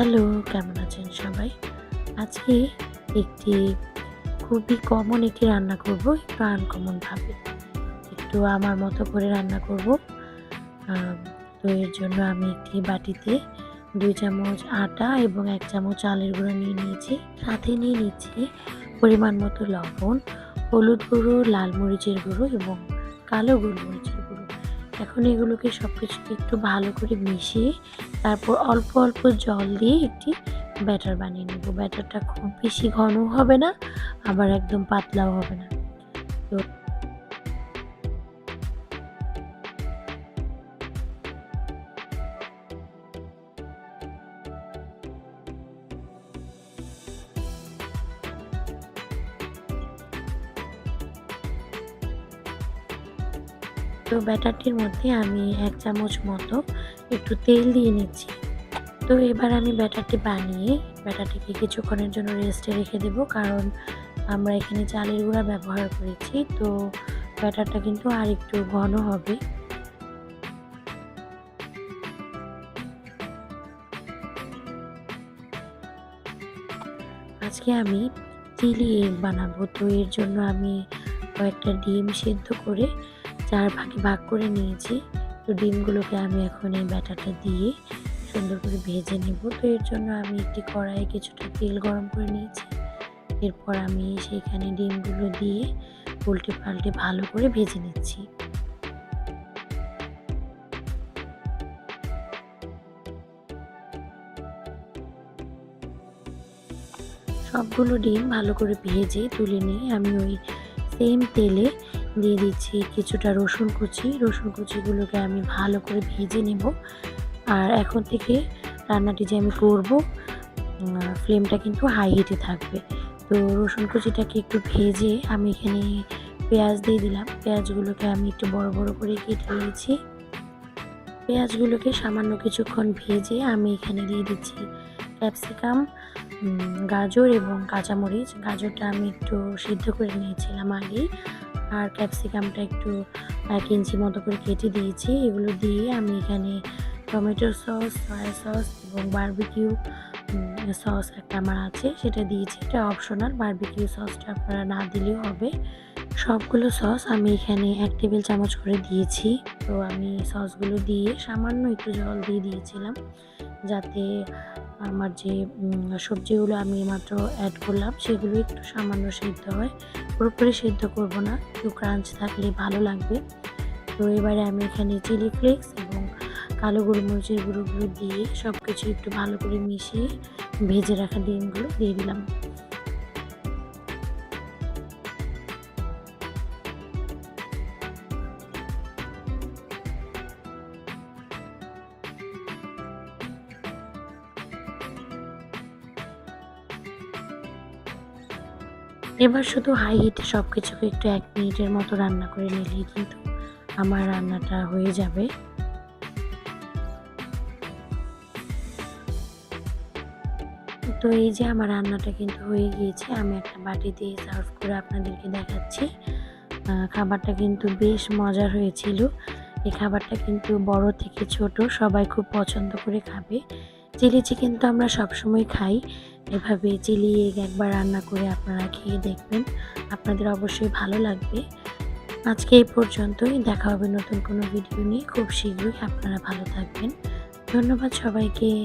Hello, কেমন আছেন সবাই? আজকে একটি খুবই কমন একটি রান্না করব একটু আনকমন ভাবে। একটু আমার মতো করে রান্না করব। তো এর জন্য আমি একটি বাটিতে দুই চামচ আটা এবং এক চামচ চালের গুঁড়ো নিয়ে নিয়েছি। সাথে নিয়ে নিচ্ছি পরিমাণ মতো লবণ, হলুদ গুঁড়ো, লাল মরিচের গুঁড়ো এবং কালো গোলমরিচের এখন এগুলোকে সব কিছুকে একটু ভালো করে মিশিয়ে তারপর অল্প অল্প জল দিয়ে একটি ব্যাটার বানিয়ে নেব। ব্যাটারটা খুব বেশি ঘন হবে না, আবার একদম পাতলাও হবে না। তো তো ব্যাটারটির মধ্যে আমি এক চামচ মতো একটু তেল দিয়ে নিচ্ছি। তো এবার আমি ব্যাটারটি বানিয়ে, ব্যাটারটিকে কিছুক্ষণের জন্য রেস্টে রেখে দেব কারণ আমরা এখানে চালের গুঁড়া ব্যবহার করেছি। তো ব্যাটারটা কিন্তু আর একটু ঘন হবে। আজকে আমি চিলি এগ বানাবো। তো এর জন্য আমি কয়েকটা ডিম সেদ্ধ করে চার ভাগে ভাগ করে নিয়েছি। তো ডিমগুলোকে আমি এখন এই ব্যাটারটা দিয়ে সুন্দর করে ভেজে নেব। তো এর জন্য আমি একটি কড়াইয়ে কিছুটা তেল গরম করে নিয়েছি। এরপর আমি সেইখানে ডিমগুলো দিয়ে উল্টে পাল্টে ভালো করে ভেজে নিচ্ছি। সবগুলো ডিম ভালো করে ভেজে তুলে নিয়ে আমি ওই সেম তেলে দিয়ে দিচ্ছি কিছুটা রসুন কুচি। রসুন কুচিগুলোকে আমি ভালো করে ভেজে নেব। আর এখন থেকে রান্নাটি যে আমি করব ফ্লেমটা কিন্তু হাই হিটে থাকবে। তো রসুন কুচিটাকে একটু ভেজে আমি এখানে পেঁয়াজ দিয়ে দিলাম। পেঁয়াজগুলোকে আমি একটু বড় বড় করে কেটে নিয়েছি। পেঁয়াজগুলোকে সামান্য কিছুক্ষণ ভেজে আমি এখানে দিয়ে দিচ্ছি ক্যাপসিকাম গাজর এবং কাঁচামরিচ। গাজরটা আমি একটু সিদ্ধ করে নিয়েছিলাম আগেই। আর ক্যাপসিকামটা একটু, এক ইঞ্চি মতো করে কেটে দিয়েছি। এগুলো দিয়ে আমি এখানে টমেটো সস, সয়া সস এবং বারবিকিউ সস একটা আমার আছে। সেটা দিয়েছি। এটা অপশনাল বার্বিকিউ সসটা আপনারা না দিলেও হবে। সবগুলো সস আমি এখানে এক টেবিল চামচ করে দিয়েছি। তো আমি সসগুলো দিয়ে সামান্য একটু জল দিয়ে দিয়েছিলাম, যাতে আমার যে সবজিগুলো আমি মাত্র অ্যাড করলাম, সেগুলো একটু সামান্য সিদ্ধ হয়। পুরোপুরি সিদ্ধ করব না, একটু ক্রাঞ্চ থাকলে ভালো লাগবে। তো এবারে আমি এখানে চিলি ফ্লেক্স এবং কালো গোলমরিচের গুঁড়োগুলো দিয়ে সব কিছু একটু ভালো করে মিশিয়ে ভেজে রাখা ডিমগুলো দিয়ে দিলাম। এবার শুধু হাই হিটে সব কিছুকে একটু এক মিনিটের মতো রান্না করে নিলেই কিন্তু আমার রান্নাটা হয়ে যাবে। তো এই যে আমার রান্নাটা কিন্তু হয়ে গিয়েছে, আমি একটা বাটি দিয়ে সার্ভ করে আপনাদেরকে দেখাচ্ছি। খাবারটা কিন্তু বেশ মজার হয়েছিল। এই খাবারটা কিন্তু বড় থেকে ছোট, সবাই খুব পছন্দ করে খাবে। চিলি চিকেন তো আমরা সবসময় খাই। এভাবে চিলি, এগ একবার রান্না করে আপনারা খেয়ে দেখবেন। আপনাদের অবশ্যই ভালো লাগবে। আজকে এই পর্যন্তই। দেখা হবে নতুন কোনো ভিডিও নিয়ে। খুব শীঘ্রই আপনারা ভালো থাকবেন। ধন্যবাদ সবাইকে।